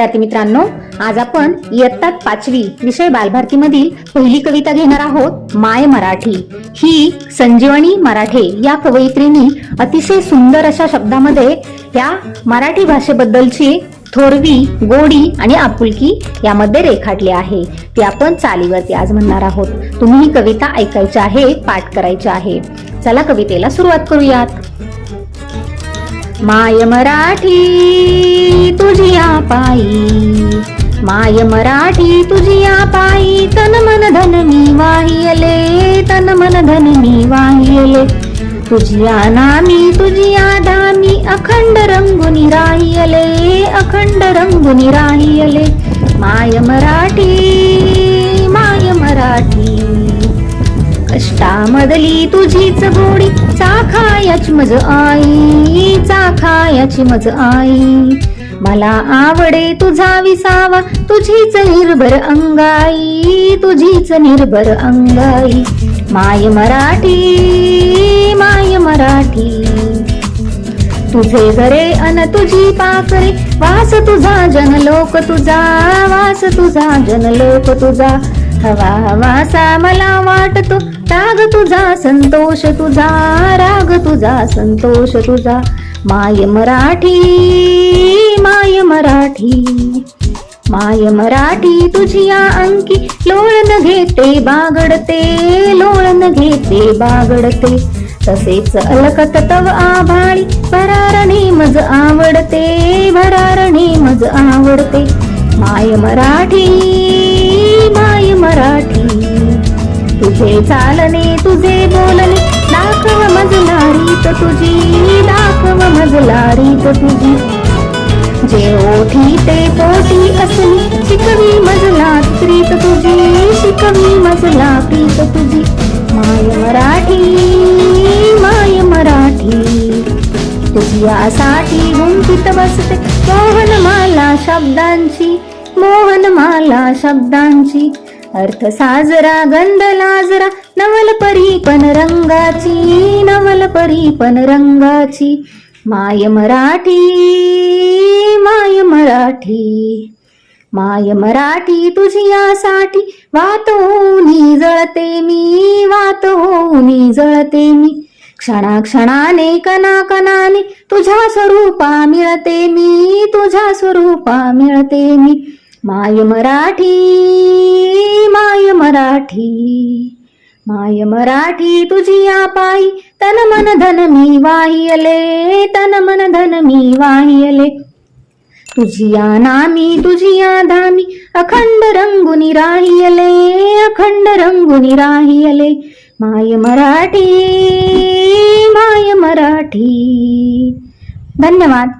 विद्यार्थी मित्रांनो आज आपण इयत्ता पाचवी विषय बालभारतीमधील पहिली कविता घेणार आहोत माय मराठी. ही संजीवनी मराठे या कवयित्रीनी अतिशय सुंदर अशा शब्दामध्ये या मराठी भाषेबद्दलची थोरवी गोडी आणि आपुलकी यामध्ये रेखाटली आहे. ती आपण चालीवरती आज म्हणणार आहोत. तुम्ही ही कविता ऐकायची आहे पाठ करायची आहे. चला कवितेला सुरुवात करूयात. माय मराठी तुझी पायी माय मराठी तुझी पायी तन मन धन मी वाहियले तन मन धन मी वाहियले. तुझिया नामी तुझिया धामी अखंड रंगुनी राहियले अखंड रंगुनी राहियले. माय मराठी माय मराठी. कष्टामधली तुझीच गोडी चाखायाची मज आई. चाखायाची मज आई. मला आवडे तुझा विसावा तुझीच निर्भर अंगाई तुझीच निर्भर अंगाई. माय मराठी माय मराठी. तुझे घरे अन तुझी पाकरे वास तुझा जनलोक तुझा वास तुझा जनलोक तुझा. हवा हवासा मला वाटतो राग तुझा संतोष तुझा राग तुझा संतोष तुझा. माय मराठी माय मराठी माय मराठी तुझिया अंकी लोळन घेते बागडते लोळन घेते बागडते. तसेच अलकत तव आभाळी भरारणे मज आवडते भरारणे मज आवडते. माय मराठी माय मराठी तुझे चालणे तुझे बोलणे दाखव मज नारी तुझी. मजला जे ओठी ते पोटी असली शिकवी मजला प्रीत तुझी शिकवी मजला प्रीत तुझी। माय मराठी माय मराठी तुझ्यासाठी गुंफित बसते मोहन माला शब्दांची मोहन माला शब्दांची। अर्थ साजरा गंध लाजरा नवल परी पण रंगाची नवल परी पण रंगाची। माय मराठी माय मराठी माय मराठी तुझी यासाठी वात होऊनी जळते मी वात होऊनी जळते मी. क्षणाक्षणाने कना कनाने तुझ्या स्वरूपा मिळते मी तुझ्या स्वरूपा मिळते मी. माय मराठी माय मराठी माय मराठी तुझी पायी तन मन धन मी वाहियले तन मन धन मी वाहियले तुझिया नामी तुझिया धामी अखंड रंगुनी राहियले अखंड रंगुनी राहियले माय मराठी माय मराठी धन्यवाद